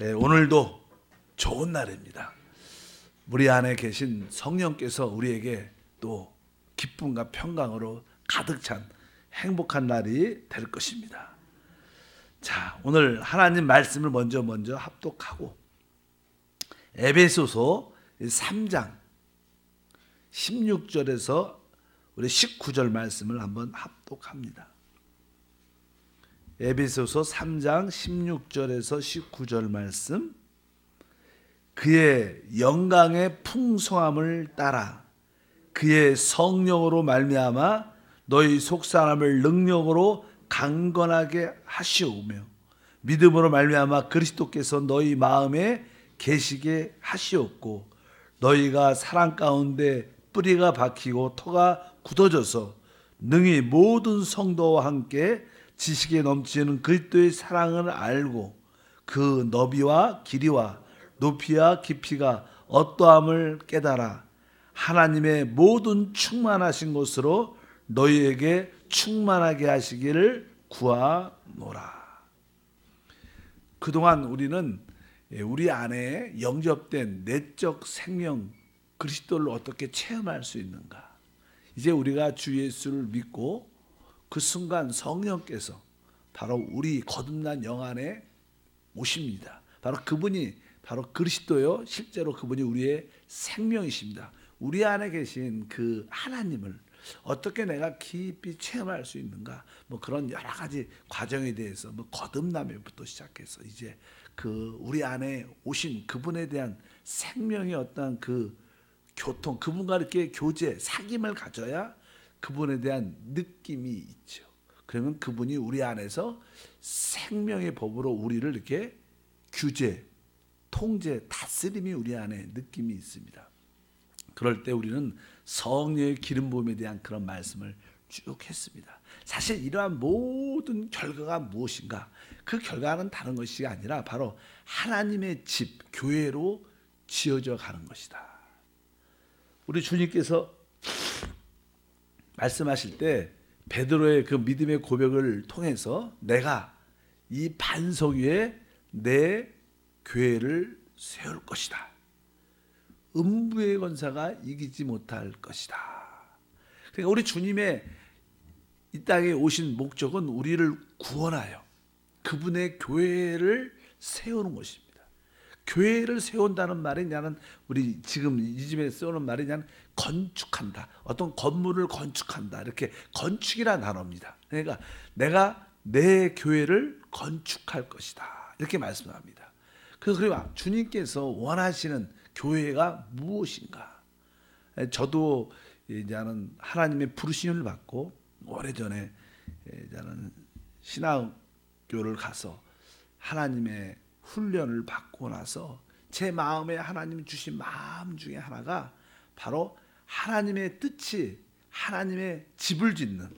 예, 오늘도 좋은 날입니다. 우리 안에 계신 성령께서 우리에게 또 기쁨과 평강으로 가득 찬 행복한 날이 될 것입니다. 자, 오늘 하나님 말씀을 먼저 먼저 합독하고 에베소서 3장 16절에서 우리 19절 말씀을 한번 합독합니다. 에베소서 3장 16절에서 19절 말씀. 그의 영광의 풍성함을 따라 그의 성령으로 말미암아 너희 속 사람을 능력으로 강건하게 하시오며 믿음으로 말미암아 그리스도께서 너희 마음에 계시게 하시옵고 너희가 사랑 가운데 뿌리가 박히고 터가 굳어져서 능히 모든 성도와 함께 지식에 넘치는 그리스도의 사랑을 알고 그 너비와 길이와 높이와 깊이가 어떠함을 깨달아 하나님의 모든 충만하신 것으로 너희에게 충만하게 하시기를 구하노라. 그동안 우리는 우리 안에 영접된 내적 생명 그리스도를 어떻게 체험할 수 있는가? 이제 우리가 주 예수를 믿고 그 순간 성령께서 바로 우리 거듭난 영 안에 오십니다. 바로 그분이 바로 그리스도요. 실제로 그분이 우리의 생명이십니다. 우리 안에 계신 그 하나님을 어떻게 내가 깊이 체험할 수 있는가? 뭐 그런 여러 가지 과정에 대해서 뭐 거듭남에부터 시작해서 이제 그 우리 안에 오신 그분에 대한 생명의 어떤 그 교통, 그분과 이렇게 교제, 사귐을 가져야 그분에 대한 느낌이 있죠. 그러면 그분이 우리 안에서 생명의 법으로 우리를 이렇게 규제, 통제, 다스림이 우리 안에 느낌이 있습니다. 그럴 때 우리는 성령의 기름 부음에 대한 그런 말씀을 쭉 했습니다. 사실 이러한 모든 결과가 무엇인가? 그 결과는 다른 것이 아니라 바로 하나님의 집, 교회로 지어져 가는 것이다. 우리 주님께서 말씀하실 때 베드로의 그 믿음의 고백을 통해서 내가 이 반석 위에 내 교회를 세울 것이다. 음부의 권사가 이기지 못할 것이다. 그러니까 우리 주님의 이 땅에 오신 목적은 우리를 구원하여 그분의 교회를 세우는 것입니다. 교회를 세운다는 말이 나는 우리 지금 이 집에 쓰는 말이 나는 건축한다. 어떤 건물을 건축한다. 이렇게 건축이라는 단어입니다. 그러니까 내가 내 교회를 건축할 것이다. 이렇게 말씀합니다. 그래서 그리고 주님께서 원하시는 교회가 무엇인가? 저도 이제는 하나님의 부르심을 받고 오래전에 이제는 신학교를 가서 하나님의 훈련을 받고 나서 제 마음에 하나님 주신 마음 중에 하나가 바로 하나님의 뜻이 하나님의 집을 짓는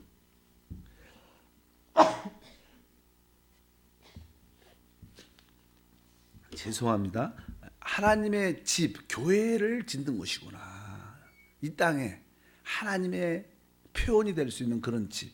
죄송합니다. 하나님의 집, 교회를 짓는 것이구나. 이 땅에 하나님의 표현이 될 수 있는 그런 집.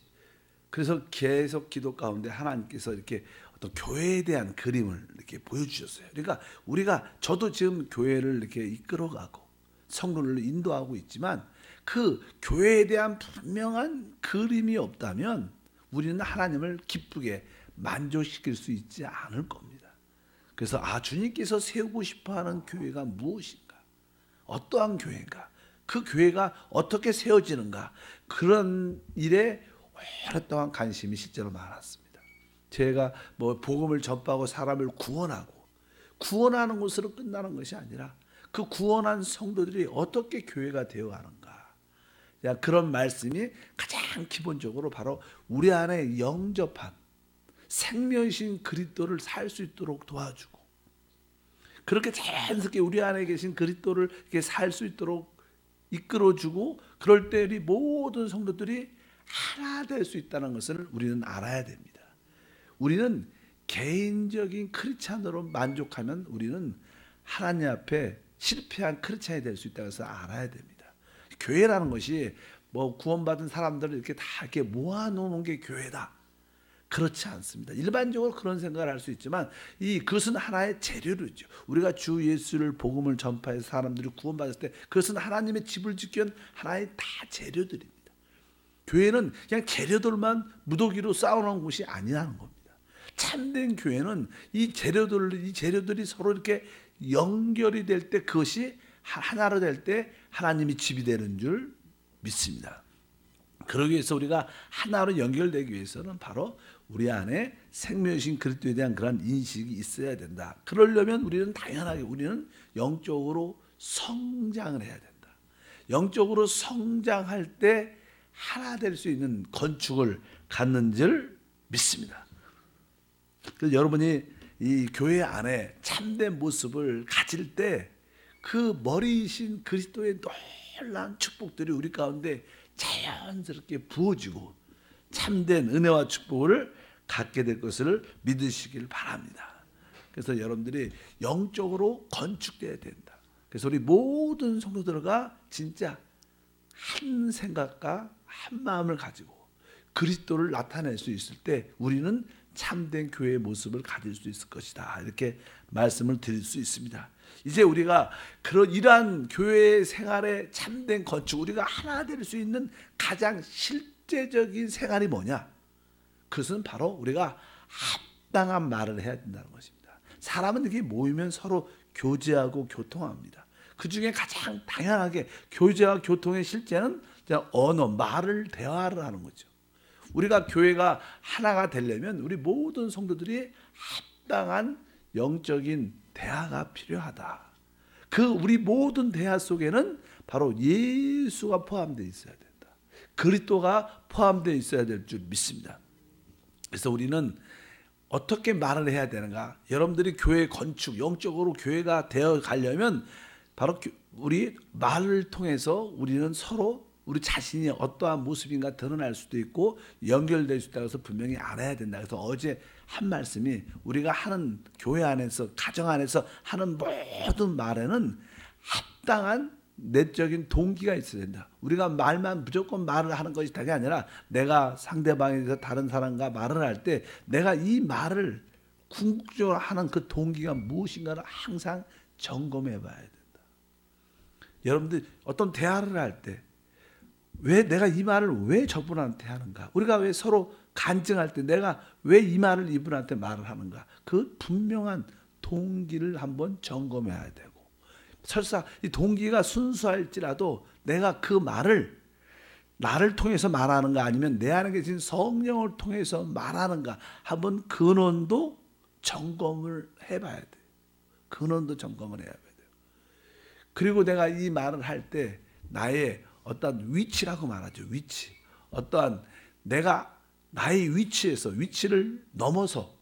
그래서 계속 기도 가운데 하나님께서 이렇게 어떤 교회에 대한 그림을 이렇게 보여주셨어요. 그러니까 우리가 저도 지금 교회를 이렇게 이끌어가고 성도를 인도하고 있지만 그 교회에 대한 분명한 그림이 없다면 우리는 하나님을 기쁘게 만족시킬 수 있지 않을 겁니다. 그래서 아 주님께서 세우고 싶어하는 교회가 무엇인가? 어떠한 교회인가? 그 교회가 어떻게 세워지는가? 그런 일에 오랫동안 관심이 실제로 많았습니다. 제가 뭐 복음을 전파하고 사람을 구원하고 구원하는 것으로 끝나는 것이 아니라 그 구원한 성도들이 어떻게 교회가 되어 가는가. 그런 말씀이 가장 기본적으로 바로 우리 안에 영접한 생명이신 그리스도를 살 수 있도록 도와주고 그렇게 자연스럽게 우리 안에 계신 그리스도를 살수 있도록 이끌어주고 그럴 때 우리 모든 성도들이 하나 될 수 있다는 것을 우리는 알아야 됩니다. 우리는 개인적인 크리스찬으로 만족하면 우리는 하나님 앞에 실패한 크리스찬이 될 수 있다는 것을 알아야 됩니다. 교회라는 것이 뭐 구원받은 사람들을 이렇게 다 이렇게 모아놓는 게 교회다. 그렇지 않습니다. 일반적으로 그런 생각을 할 수 있지만 이 그것은 하나의 재료로죠. 우리가 주 예수를 복음을 전파해서 사람들이 구원받았을 때 그것은 하나님의 집을 지키 하나의 다 재료들입니다. 교회는 그냥 재료들만 무더기로 쌓아놓은 곳이 아니라는 겁니다. 참된 교회는 이 재료들, 이 재료들이 서로 이렇게 연결이 될 때 그것이 하나로 될 때 하나님이 집이 되는 줄 믿습니다. 그러기 위해서 우리가 하나로 연결되기 위해서는 바로 우리 안에 생명이신 그리스도에 대한 그런 인식이 있어야 된다. 그러려면 우리는 당연하게 우리는 영적으로 성장을 해야 된다. 영적으로 성장할 때 하나 될 수 있는 건축을 갖는 줄 믿습니다. 그래서 여러분이 이 교회 안에 참된 모습을 가질 때 그 머리이신 그리스도의 놀라운 축복들이 우리 가운데 자연스럽게 부어지고 참된 은혜와 축복을 갖게 될 것을 믿으시길 바랍니다. 그래서 여러분들이 영적으로 건축돼야 된다. 그래서 우리 모든 성도들과 진짜 한 생각과 한 마음을 가지고 그리스도를 나타낼 수 있을 때 우리는 참된 교회의 모습을 가질 수 있을 것이다. 이렇게 말씀을 드릴 수 있습니다. 이제 우리가 그런 이러한 교회 생활의 참된 건축, 우리가 하나 될 수 있는 가장 실제적인 생활이 뭐냐? 그것은 바로 우리가 합당한 말을 해야 된다는 것입니다. 사람은 이렇게 모이면 서로 교제하고 교통합니다. 그 중에 가장 당연하게 교제와 교통의 실제는 언어, 말을 대화를 하는 거죠. 우리가 교회가 하나가 되려면 우리 모든 성도들이 합당한 영적인 대화가 필요하다. 그 우리 모든 대화 속에는 바로 예수가 포함되어 있어야 된다. 그리스도가 포함되어 있어야 될 줄 믿습니다. 그래서 우리는 어떻게 말을 해야 되는가? 여러분들이 교회 건축, 영적으로 교회가 되어 가려면 바로 우리 말을 통해서 우리는 서로 우리 자신이 어떠한 모습인가 드러날 수도 있고 연결될 수 있다고 해서 분명히 알아야 된다. 그래서 어제 한 말씀이 우리가 하는 교회 안에서 가정 안에서 하는 모든 말에는 합당한 내적인 동기가 있어야 된다. 우리가 말만 무조건 말을 하는 것이 다가 아니라 내가 상대방에 대해서 다른 사람과 말을 할 때 내가 이 말을 궁극적으로 하는 그 동기가 무엇인가를 항상 점검해 봐야 된다. 여러분들 어떤 대화를 할 때 왜 내가 이 말을 왜 저분한테 하는가? 우리가 왜 서로 간증할 때 내가 왜 이 말을 이분한테 말을 하는가? 그 분명한 동기를 한번 점검해야 되고 설사 이 동기가 순수할지라도 내가 그 말을 나를 통해서 말하는가 아니면 내 안에 계신 성령을 통해서 말하는가 한번 근원도 점검을 해봐야 돼. 근원도 점검을 해야 돼요. 그리고 내가 이 말을 할 때 나의 어떠한 위치라고 말하죠. 위치. 어떠한 내가 나의 위치에서 위치를 넘어서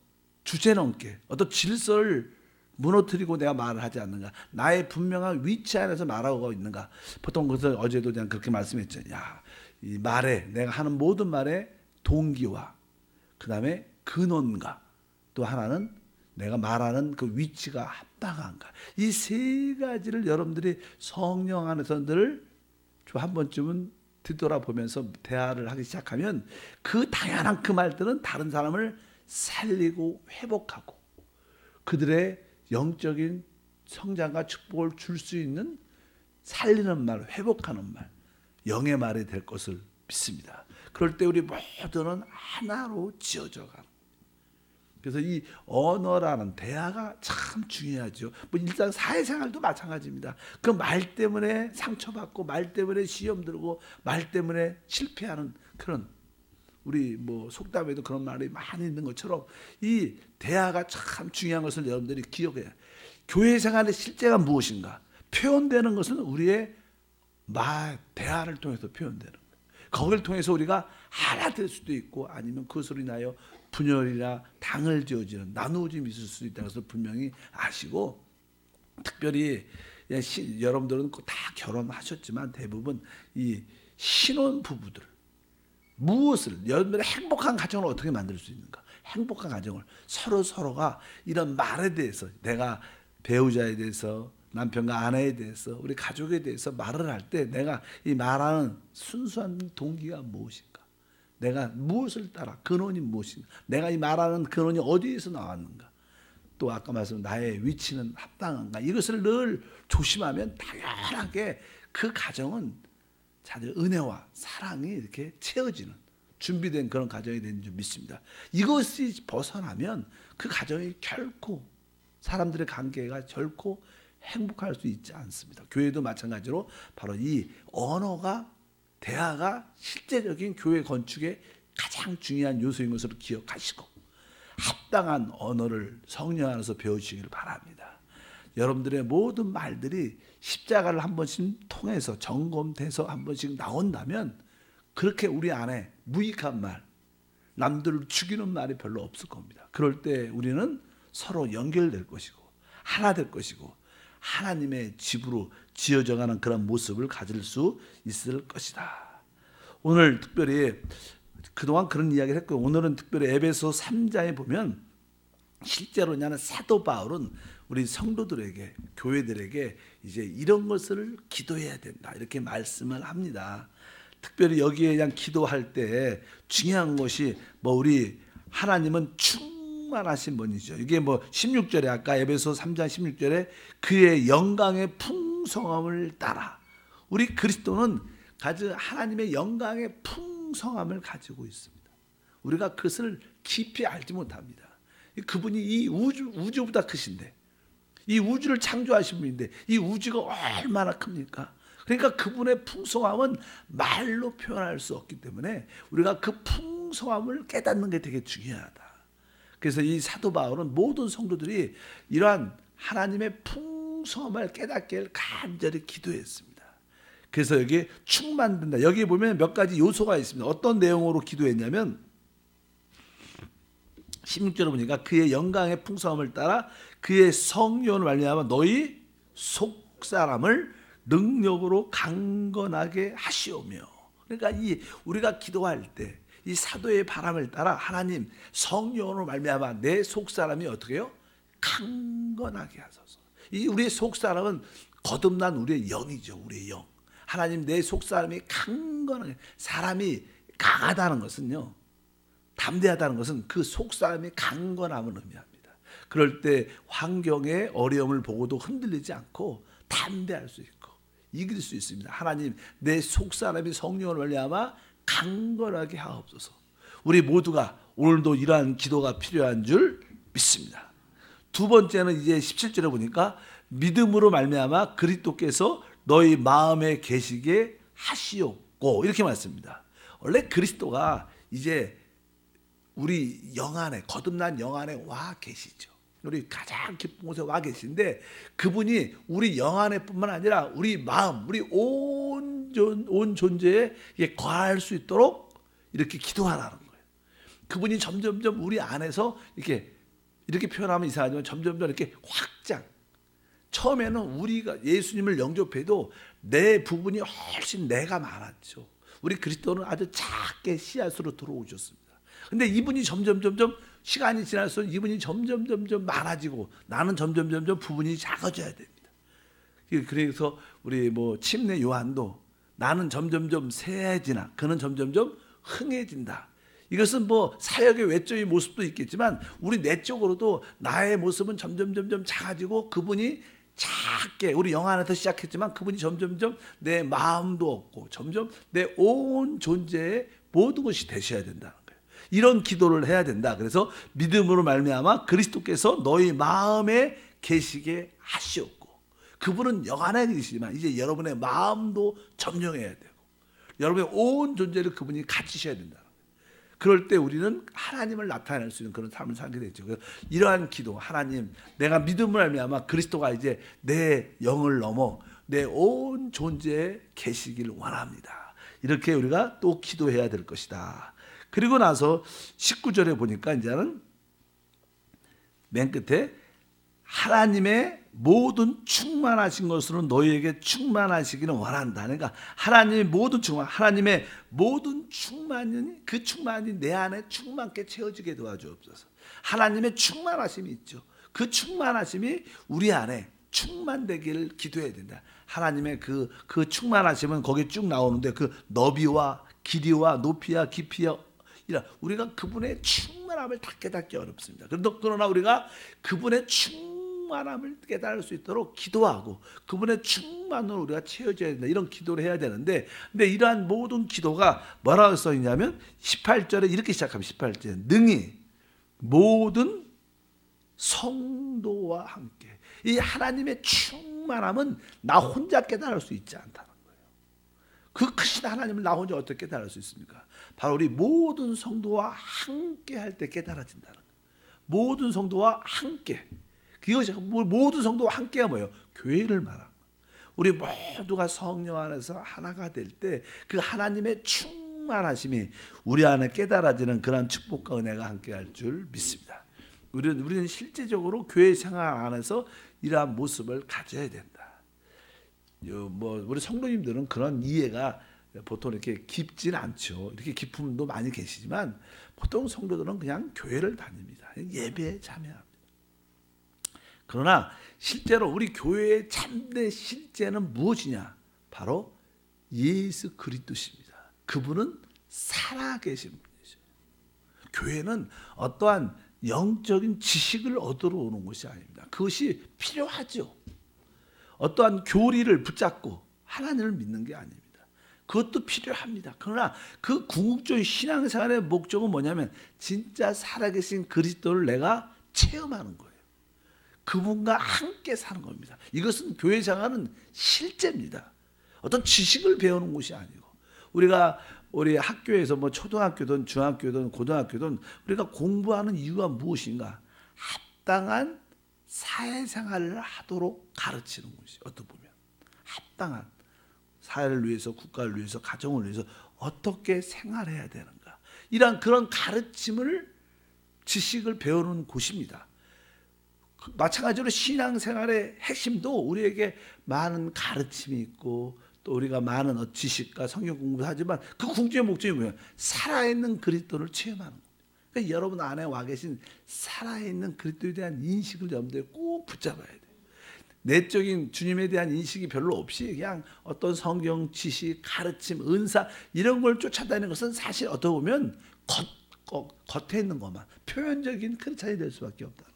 주제 넘게 어떤 질서를 무너뜨리고 내가 말을 하지 않는가. 나의 분명한 위치 안에서 말하고 있는가. 보통 그것을 어제도 그냥 그렇게 말씀했죠. 야, 이 말에 내가 하는 모든 말에 동기와 그 다음에 근원과 또 하나는 내가 말하는 그 위치가 합당한가. 이 세 가지를 여러분들이 성령 안에서 늘 한 번쯤은 뒤돌아보면서 대화를 하기 시작하면 그 다양한 그 말들은 다른 사람을 살리고 회복하고 그들의 영적인 성장과 축복을 줄 수 있는 살리는 말, 회복하는 말, 영의 말이 될 것을 믿습니다. 그럴 때 우리 모두는 하나로 지어져 가는 그래서 이 언어라는 대화가 참 중요하죠. 뭐 일단 사회생활도 마찬가지입니다. 그 말 때문에 상처받고 말 때문에 시험 들고 말 때문에 실패하는 그런 우리 뭐 속담에도 그런 말이 많이 있는 것처럼 이 대화가 참 중요한 것을 여러분들이 기억해야. 교회 생활의 실제가 무엇인가? 표현되는 것은 우리의 말 대화를 통해서 표현되는 거예요. 거기를 통해서 우리가 하나 될 수도 있고 아니면 그것으로 인하여 분열이나 당을 지어지는 나누어짐이 있을 수 있다는 것을 분명히 아시고 특별히 예, 시, 여러분들은 다 결혼하셨지만 대부분 이 신혼 부부들 무엇을 여러분들의 행복한 가정을 어떻게 만들 수 있는가? 행복한 가정을 서로 서로가 이런 말에 대해서 내가 배우자에 대해서 남편과 아내에 대해서 우리 가족에 대해서 말을 할 때 내가 이 말하는 순수한 동기가 무엇인가? 내가 무엇을 따라 근원이 무엇인가? 내가 이 말하는 근원이 어디에서 나왔는가? 또 아까 말씀 나의 위치는 합당한가? 이것을 늘 조심하면 당연하게 그 가정은 자들 은혜와 사랑이 이렇게 채워지는 준비된 그런 가정이 되는 줄 믿습니다. 이것이 벗어나면 그 가정이 결코 사람들의 관계가 결코 행복할 수 있지 않습니다. 교회도 마찬가지로 바로 이 언어가 대화가 실제적인 교회 건축의 가장 중요한 요소인 것으로 기억하시고 합당한 언어를 성령 안에서 배우시기를 바랍니다. 여러분들의 모든 말들이 십자가를 한 번씩 통해서 점검돼서 한 번씩 나온다면 그렇게 우리 안에 무익한 말, 남들을 죽이는 말이 별로 없을 겁니다. 그럴 때 우리는 서로 연결될 것이고 하나 될 것이고 하나님의 집으로 지어져가는 그런 모습을 가질 수 있을 것이다. 오늘 특별히 그동안 그런 이야기를 했고 오늘은 특별히 에베소 3장에 보면 실제로 냐는 사도 바울은 우리 성도들에게 교회들에게 이제 이런 것을 기도해야 된다 이렇게 말씀을 합니다. 특별히 여기에 대한 기도할 때 중요한 것이 뭐 우리 하나님은 충만하신 분이죠. 이게 뭐 16절에 아까 에베소 3장 16절에 그의 영광의 풍 성함을 따라 우리 그리스도는 가진 하나님의 영광의 풍성함을 가지고 있습니다. 우리가 그것을 깊이 알지 못합니다. 그분이 이 우주 우주보다 크신데 이 우주를 창조하신 분인데 이 우주가 얼마나 큽니까? 그러니까 그분의 풍성함은 말로 표현할 수 없기 때문에 우리가 그 풍성함을 깨닫는 게 되게 중요하다. 그래서 이 사도 바울은 모든 성도들이 이러한 하나님의 풍 성함을 깨닫기를 간절히 기도했습니다. 그래서 여기 충만된다. 여기 보면 몇 가지 요소가 있습니다. 어떤 내용으로 기도했냐면 16절을 보니까 그의 영광의 풍성함을 따라 그의 성령을 말미암아 너희 속 사람을 능력으로 강건하게 하시오며 그러니까 이 우리가 기도할 때 이 사도의 바람을 따라 하나님 성령으로 말미암아 내 속 사람이 어떻게요? 강건하게 하소서. 이 우리의 속 사람은 거듭난 우리의 영이죠. 우리의 영. 하나님 내 속 사람이 강건하게 사람이 강하다는 것은요. 담대하다는 것은 그 속 사람이 강건함을 의미합니다. 그럴 때 환경의 어려움을 보고도 흔들리지 않고 담대할 수 있고 이길 수 있습니다. 하나님 내 속 사람이 성령을 말미암아 강건하게 하옵소서. 우리 모두가 오늘도 이러한 기도가 필요한 줄 믿습니다. 두 번째는 이제 17절에 보니까 믿음으로 말미암아 그리스도께서 너희 마음에 계시게 하시옵고 이렇게 말씀입니다. 원래 그리스도가 이제 우리 영 안에 거듭난 영 안에 와 계시죠. 우리 가장 기쁜 곳에 와 계신데 그분이 우리 영 안에뿐만 아니라 우리 마음, 우리 온, 존, 온 존재에 거할 수 있도록 이렇게 기도하라는 거예요. 그분이 점점점 우리 안에서 이렇게 이렇게 표현하면 이상하지만 점점점 이렇게 확장. 처음에는 우리가 예수님을 영접해도 내 부분이 훨씬 내가 많았죠. 우리 그리스도는 아주 작게 씨앗으로 들어오셨습니다. 근데 이분이 점점 점점 시간이 지날수록 이분이 점점 점점 많아지고 나는 점점 점점 부분이 작아져야 됩니다. 그래서 우리 뭐 침례 요한도 나는 점점점 세해지나 그는 점점점 흥해진다. 이것은 뭐 사역의 외적인 모습도 있겠지만 우리 내적으로도 나의 모습은 점점 점점 작아지고 그분이 작게 우리 영 안에서 시작했지만 그분이 점점점 내 마음도 없고 점점 내 온 존재의 모든 것이 되셔야 된다. 이런 기도를 해야 된다. 그래서 믿음으로 말미암아 그리스도께서 너희 마음에 계시게 하시옵고 그분은 영안에 계시지만 이제 여러분의 마음도 점령해야 되고 여러분의 온 존재를 그분이 갖추셔야 된다. 그럴 때 우리는 하나님을 나타낼 수 있는 그런 삶을 살게 되죠. 이러한 기도, 하나님, 내가 믿음을 알면 그리스도가 이제 내 영을 넘어 내 온 존재에 계시길 원합니다. 이렇게 우리가 또 기도해야 될 것이다. 그리고 나서 19절에 보니까 이제는 맨 끝에 하나님의 모든 충만하신 것으로 너희에게 충만하시기는 원한다. 그러니까 하나님의 모든 충만, 하나님의 모든 충만이 그 충만이 내 안에 충만케 채워지게 도와주옵소서. 하나님의 충만하심이 있죠. 그 충만하심이 우리 안에 충만되기를 기도해야 된다. 하나님의 그, 그 충만하심은 거기 쭉 나오는데 그 너비와 길이와 높이와 깊이와 이라 우리가 그분의 충만함을 다 깨닫기 어렵습니다. 그러나 우리가 그분의 충 만함을 깨달을 수 있도록 기도하고 그분의 충만으로 우리가 채워져야 된다. 이런 기도를 해야 되는데 근데 이러한 모든 기도가 뭐라고 써 있냐면 18절에 이렇게 시작합니다. 18절에 능히 모든 성도와 함께 이 하나님의 충만함은 나 혼자 깨달을 수 있지 않다는 거예요. 그 크신 하나님을 나 혼자 어떻게 깨달을 수 있습니까? 바로 우리 모든 성도와 함께 할 때 깨달아진다는 거예요. 모든 성도와 함께. 그것이 모든 성도와 함께가 뭐예요? 교회를 거예요. 우리 모두가 성령 안에서 하나가 될 때 그 하나님의 충만하심이 우리 안에 깨달아지는 그런 축복과 은혜가 함께할 줄 믿습니다. 우리는 우리는 실제적으로 교회 생활 안에서 이러한 모습을 가져야 된다. 뭐 우리 성도님들은 그런 이해가 보통 이렇게 깊진 않죠. 이렇게 깊은 분도 많이 계시지만 보통 성도들은 그냥 교회를 다닙니다. 예배에 참여합니다. 그러나 실제로 우리 교회의 참된 실제는 무엇이냐? 바로 예수 그리스도십니다. 그분은 살아계신 분이죠. 교회는 어떠한 영적인 지식을 얻으러 오는 것이 아닙니다. 그것이 필요하죠. 어떠한 교리를 붙잡고 하나님을 믿는 게 아닙니다. 그것도 필요합니다. 그러나 그 궁극적인 신앙생활의 목적은 뭐냐면 진짜 살아계신 그리스도를 내가 체험하는 거예요. 그분과 함께 사는 겁니다. 이것은 교회 생활은 실제입니다. 어떤 지식을 배우는 것이 아니고 우리가 우리 학교에서 뭐 초등학교든 중학교든 고등학교든 우리가 공부하는 이유가 무엇인가? 합당한 사회생활을 하도록 가르치는 것이 어떻게 보면 합당한 사회를 위해서 국가를 위해서 가정을 위해서 어떻게 생활해야 되는가 이러한 그런 가르침을 지식을 배우는 곳입니다. 그 마찬가지로 신앙생활의 핵심도 우리에게 많은 가르침이 있고 또 우리가 많은 어, 지식과 성경 공부를 하지만 그 궁극의 목적이 뭐예요? 살아있는 그리스도를 체험하는 겁니다. 그러니까 여러분 안에 와 계신 살아있는 그리스도에 대한 인식을 염두에 꼭 붙잡아야 돼요. 내적인 주님에 대한 인식이 별로 없이 그냥 어떤 성경 지식, 가르침, 은사 이런 걸 쫓아다니는 것은 사실 어떻게 보면 겉, 겉, 겉에 있는 것만 표현적인 크리스찬이 될 수밖에 없다.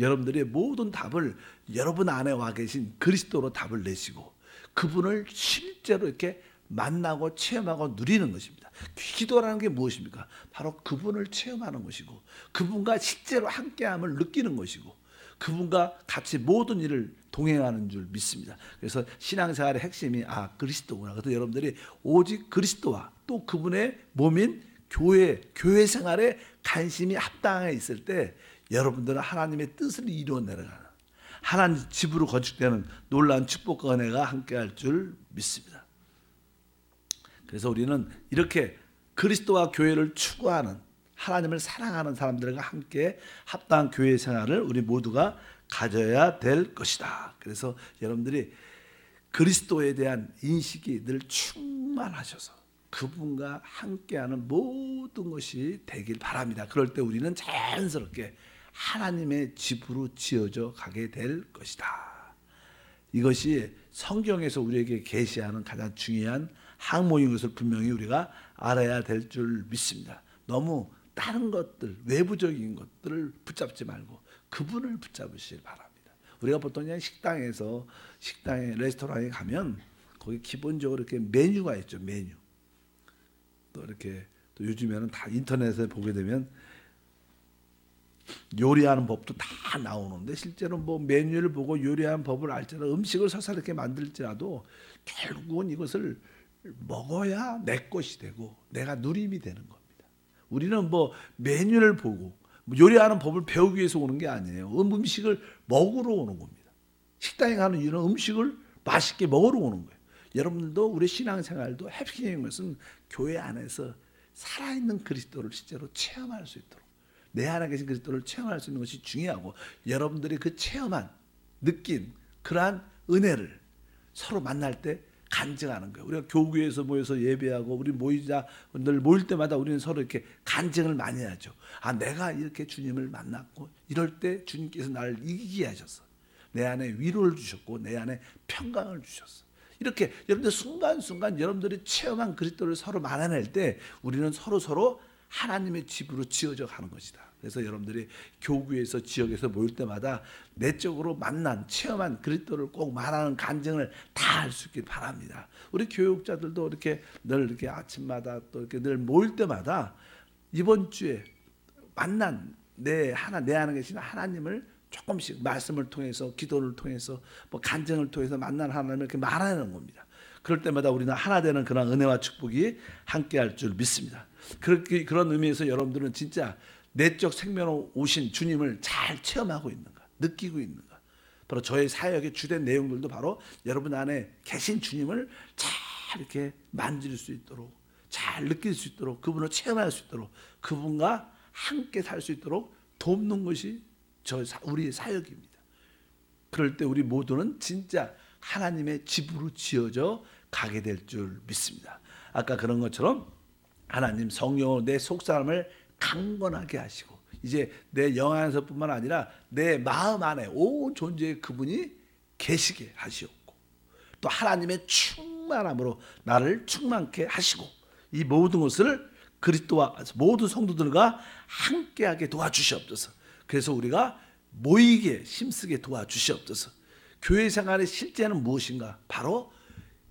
여러분들의 모든 답을 여러분 안에 와 계신 그리스도로 답을 내시고 그분을 실제로 이렇게 만나고 체험하고 누리는 것입니다. 기도라는 게 무엇입니까? 바로 그분을 체험하는 것이고 그분과 실제로 함께함을 느끼는 것이고 그분과 같이 모든 일을 동행하는 줄 믿습니다. 그래서 신앙생활의 핵심이 아 그리스도구나. 그래서 여러분들이 오직 그리스도와 또 그분의 몸인 교회 교회 생활에 관심이 합당해 있을 때 여러분들은 하나님의 뜻을 이루어 내려가는 하나님 집으로 건축되는 놀라운 축복과 은혜가 함께할 줄 믿습니다. 그래서 우리는 이렇게 그리스도와 교회를 추구하는 하나님을 사랑하는 사람들과 함께 합당한 교회 생활을 우리 모두가 가져야 될 것이다. 그래서 여러분들이 그리스도에 대한 인식이 늘 충만하셔서 그분과 함께하는 모든 것이 되길 바랍니다. 그럴 때 우리는 자연스럽게 하나님의 집으로 지어져 가게 될 것이다. 이것이 성경에서 우리에게 계시하는 가장 중요한 항목인 것을 분명히 우리가 알아야 될 줄 믿습니다. 너무 다른 것들, 외부적인 것들을 붙잡지 말고 그분을 붙잡으시길 바랍니다. 우리가 보통 그냥 식당에서 식당에 레스토랑에 가면 거기 기본적으로 이렇게 메뉴가 있죠, 메뉴. 또 이렇게 또 요즘에는 다 인터넷에 보게 되면 요리하는 법도 다 나오는데 실제로 뭐 메뉴를 보고 요리하는 법을 알지라 음식을 서서 이렇게 만들지라도 결국은 이것을 먹어야 내 것이 되고 내가 누림이 되는 겁니다. 우리는 뭐 메뉴를 보고 뭐 요리하는 법을 배우기 위해서 오는 게 아니에요. 음, 음식을 먹으러 오는 겁니다. 식당에 가는 이유는 음식을 맛있게 먹으러 오는 거예요. 여러분들도 우리 신앙생활도 해피인 것은 교회 안에서 살아있는 그리스도를 실제로 체험할 수 있도록 내 안에 계신 그리스도를 체험할 수 있는 것이 중요하고 여러분들이 그 체험한 느낀 그러한 은혜를 서로 만날 때 간증하는 거예요. 우리가 교구에서 모여서 예배하고 우리 모이자 늘 모일 때마다 우리는 서로 이렇게 간증을 많이 하죠. 아 내가 이렇게 주님을 만났고 이럴 때 주님께서 나를 이기게 하셨어. 내 안에 위로를 주셨고 내 안에 평강을 주셨어. 이렇게 여러분들 순간순간 여러분들이 체험한 그리스도를 서로 만나낼 때 우리는 서로 서로 하나님의 집으로 지어져 가는 것이다. 그래서 여러분들이 교구에서 지역에서 모일 때마다 내적으로 만난 체험한 그리스도를 꼭 말하는 간증을 다 할 수 있길 바랍니다. 우리 교육자들도 이렇게 늘 이렇게 아침마다 또 이렇게 늘 모일 때마다 이번 주에 만난 내 하나 내 안에 계신 하나님을 조금씩 말씀을 통해서 기도를 통해서 뭐 간증을 통해서 만난 하나님을 이렇게 말하는 겁니다. 그럴 때마다 우리는 하나 되는 그런 은혜와 축복이 함께할 줄 믿습니다. 그렇게 그런 의미에서 여러분들은 진짜 내적 생명으로 오신 주님을 잘 체험하고 있는가, 느끼고 있는가. 바로 저의 사역의 주된 내용들도 바로 여러분 안에 계신 주님을 잘 이렇게 만질 수 있도록, 잘 느낄 수 있도록, 그분을 체험할 수 있도록, 그분과 함께 살 수 있도록 돕는 것이 저 우리의 사역입니다. 그럴 때 우리 모두는 진짜 하나님의 집으로 지어져 가게 될 줄 믿습니다. 아까 그런 것처럼 하나님 성령으로 내 속사람을 강건하게 하시고 이제 내 영 안에서뿐만 아니라 내 마음 안에 온 존재의 그분이 계시게 하시옵고 또 하나님의 충만함으로 나를 충만케 하시고 이 모든 것을 그리스도와 모든 성도들과 함께하게 도와주시옵소서. 그래서 우리가 모이게 힘쓰게 도와주시옵소서. 교회 생활의 실제는 무엇인가? 바로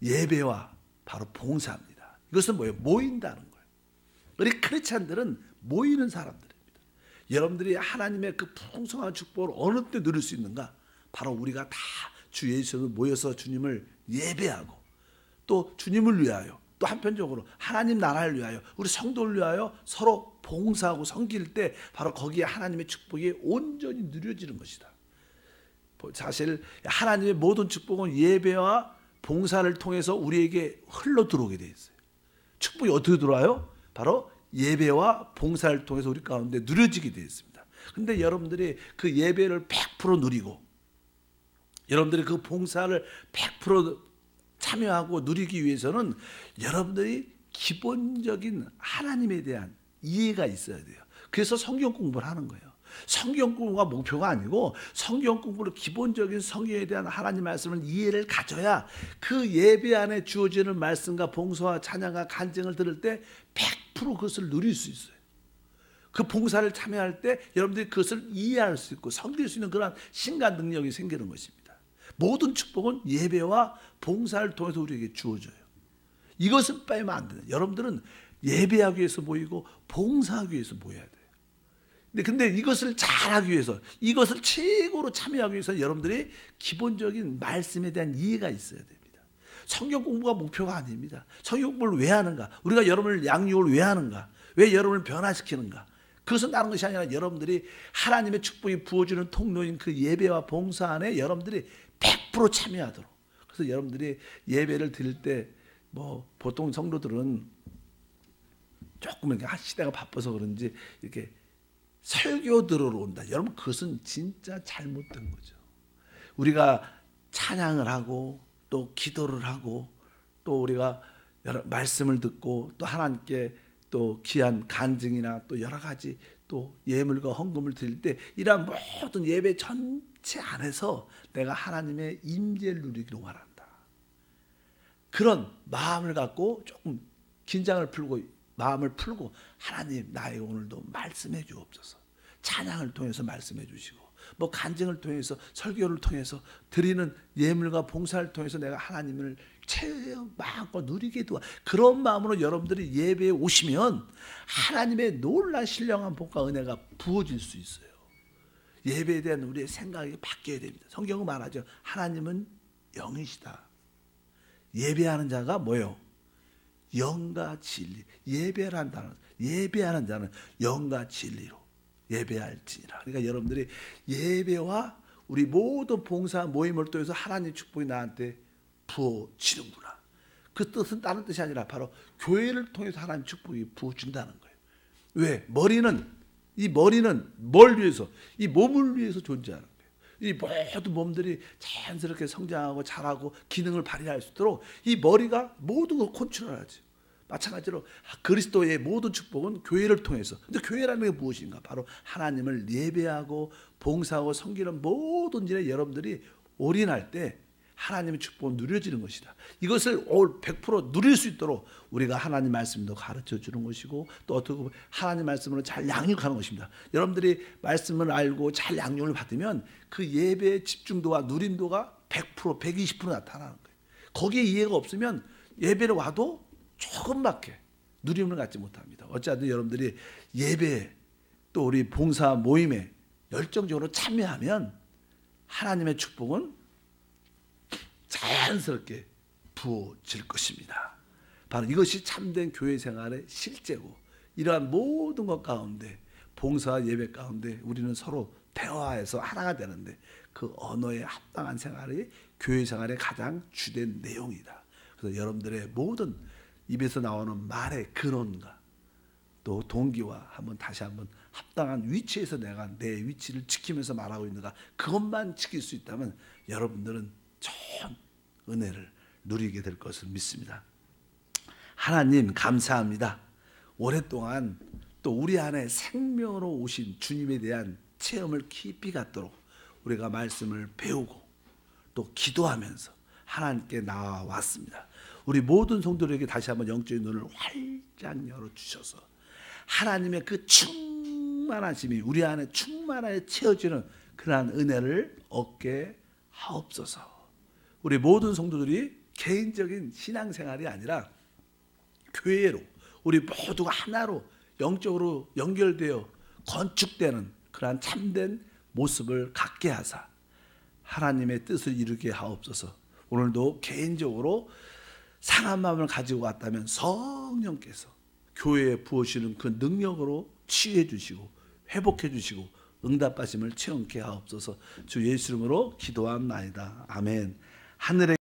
예배와 바로 봉사입니다. 이것은 뭐예요? 모인다는 거예요. 우리 크리스찬들은 모이는 사람들입니다. 여러분들이 하나님의 그 풍성한 축복을 어느 때 누릴 수 있는가? 바로 우리가 다 주 예수로 모여서 주님을 예배하고 또 주님을 위하여 또 한편적으로 하나님 나라를 위하여 우리 성도를 위하여 서로 봉사하고 섬길 때 바로 거기에 하나님의 축복이 온전히 누려지는 것이다. 사실 하나님의 모든 축복은 예배와 봉사를 통해서 우리에게 흘러 들어오게 돼 있어요. 축복이 어떻게 들어와요? 바로 예배와 봉사를 통해서 우리 가운데 누려지게 되어 있습니다. 근데 여러분들이 그 예배를 100% 누리고 여러분들이 그 봉사를 100% 참여하고 누리기 위해서는 여러분들이 기본적인 하나님에 대한 이해가 있어야 돼요. 그래서 성경 공부를 하는 거예요. 성경 공부가 목표가 아니고 성경 공부를 기본적인 성경에 대한 하나님 말씀을 이해를 가져야 그 예배 안에 주어지는 말씀과 봉사와 찬양과 간증을 들을 때 100% 그것을 누릴 수 있어요. 그 봉사를 참여할 때 여러분들이 그것을 이해할 수 있고 섬길 수 있는 그런 신간 능력이 생기는 것입니다. 모든 축복은 예배와 봉사를 통해서 우리에게 주어져요. 이것을 빼면 안 돼요. 여러분들은 예배하기 위해서 모이고 봉사하기 위해서 모여야 돼요. 근데, 이것을 잘하기 위해서 이것을 최고로 참여하기 위해서 여러분들이 기본적인 말씀에 대한 이해가 있어야 됩니다. 성경 공부가 목표가 아닙니다. 성경 공부를 왜 하는가? 우리가 여러분을 양육을 왜 하는가? 왜 여러분을 변화시키는가? 그것은 다른 것이 아니라 여러분들이 하나님의 축복이 부어주는 통로인 그 예배와 봉사 안에 여러분들이 100% 참여하도록. 그래서 여러분들이 예배를 드릴 때 뭐 보통 성도들은 조금 이렇게 시대가 바빠서 그런지 이렇게 설교 들으러 온다. 여러분 그것은 진짜 잘못된 거죠. 우리가 찬양을 하고 또 기도를 하고 또 우리가 여러 말씀을 듣고 또 하나님께 또 귀한 간증이나 또 여러 가지 또 예물과 헌금을 드릴 때 이러한 모든 예배 전체 안에서 내가 하나님의 임재를 누리기로 원한다. 그런 마음을 갖고 조금 긴장을 풀고 마음을 풀고 하나님 나의 오늘도 말씀해 주옵소서. 찬양을 통해서 말씀해 주시고 뭐 간증을 통해서 설교를 통해서 드리는 예물과 봉사를 통해서 내가 하나님을 체험 마음껏 누리게 도와 그런 마음으로 여러분들이 예배에 오시면 하나님의 놀라 신령한 복과 은혜가 부어질 수 있어요. 예배에 대한 우리의 생각이 바뀌어야 됩니다. 성경은 말하죠. 하나님은 영이시다. 예배하는 자가 뭐요? 영과 진리. 예배란 단어. 예배하는 자는 영과 진리로 예배할지니라. 그러니까 여러분들이 예배와 우리 모든 봉사 모임을 통해서 하나님 축복이 나한테 부어지는구나. 그 뜻은 다른 뜻이 아니라 바로 교회를 통해서 하나님 축복이 부어준다는 거예요. 왜? 머리는 이 머리는 뭘 위해서? 이 몸을 위해서 존재하는 거예요. 이 모든 몸들이 자연스럽게 성장하고 자라고 기능을 발휘할 수 있도록 이 머리가 모든 걸 컨트롤하지. 마찬가지로 그리스도의 모든 축복은 교회를 통해서. 근데 교회라는 게 무엇인가? 바로 하나님을 예배하고 봉사하고 섬기는 모든 일에 여러분들이 올인할 때 하나님의 축복은 누려지는 것이다. 이것을 올 100% 누릴 수 있도록 우리가 하나님 말씀도 가르쳐 주는 것이고 또 어떻게 보면 하나님 말씀으로 잘 양육하는 것입니다. 여러분들이 말씀을 알고 잘 양육을 받으면 그 예배의 집중도와 누림도가 100% 120% 나타나는 거예요. 거기에 이해가 없으면 예배를 와도 조금밖에 누림을 갖지 못합니다. 어찌하든 여러분들이 예배 또 우리 봉사 모임에 열정적으로 참여하면 하나님의 축복은 자연스럽게 부어질 것입니다. 바로 이것이 참된 교회 생활의 실제고 이러한 모든 것 가운데 봉사와 예배 가운데 우리는 서로 대화해서 하나가 되는데 그 언어에 합당한 생활이 교회 생활의 가장 주된 내용이다. 그래서 여러분들의 모든 입에서 나오는 말의 근원과 또 동기와 한번 다시 한번 합당한 위치에서 내가 내 위치를 지키면서 말하고 있는가 그것만 지킬 수 있다면 여러분들은 전 은혜를 누리게 될 것을 믿습니다. 하나님 감사합니다. 오랫동안 또 우리 안에 생명으로 오신 주님에 대한 체험을 깊이 갖도록 우리가 말씀을 배우고 또 기도하면서 하나님께 나와왔습니다. 우리 모든 성도들에게 다시 한번 영적인 눈을 활짝 열어 주셔서 하나님의 그 충만하심이 우리 안에 충만하게 채워지는 그러한 은혜를 얻게 하옵소서. 우리 모든 성도들이 개인적인 신앙생활이 아니라 교회로 우리 모두가 하나로 영적으로 연결되어 건축되는 그러한 참된 모습을 갖게 하사 하나님의 뜻을 이루게 하옵소서. 오늘도 개인적으로 상한 마음을 가지고 왔다면 성령께서 교회에 부으시는 그 능력으로 치유해 주시고 회복해 주시고 응답하심을 체험케 하옵소서. 주 예수 이름으로 기도함나이다. 아멘. 하늘의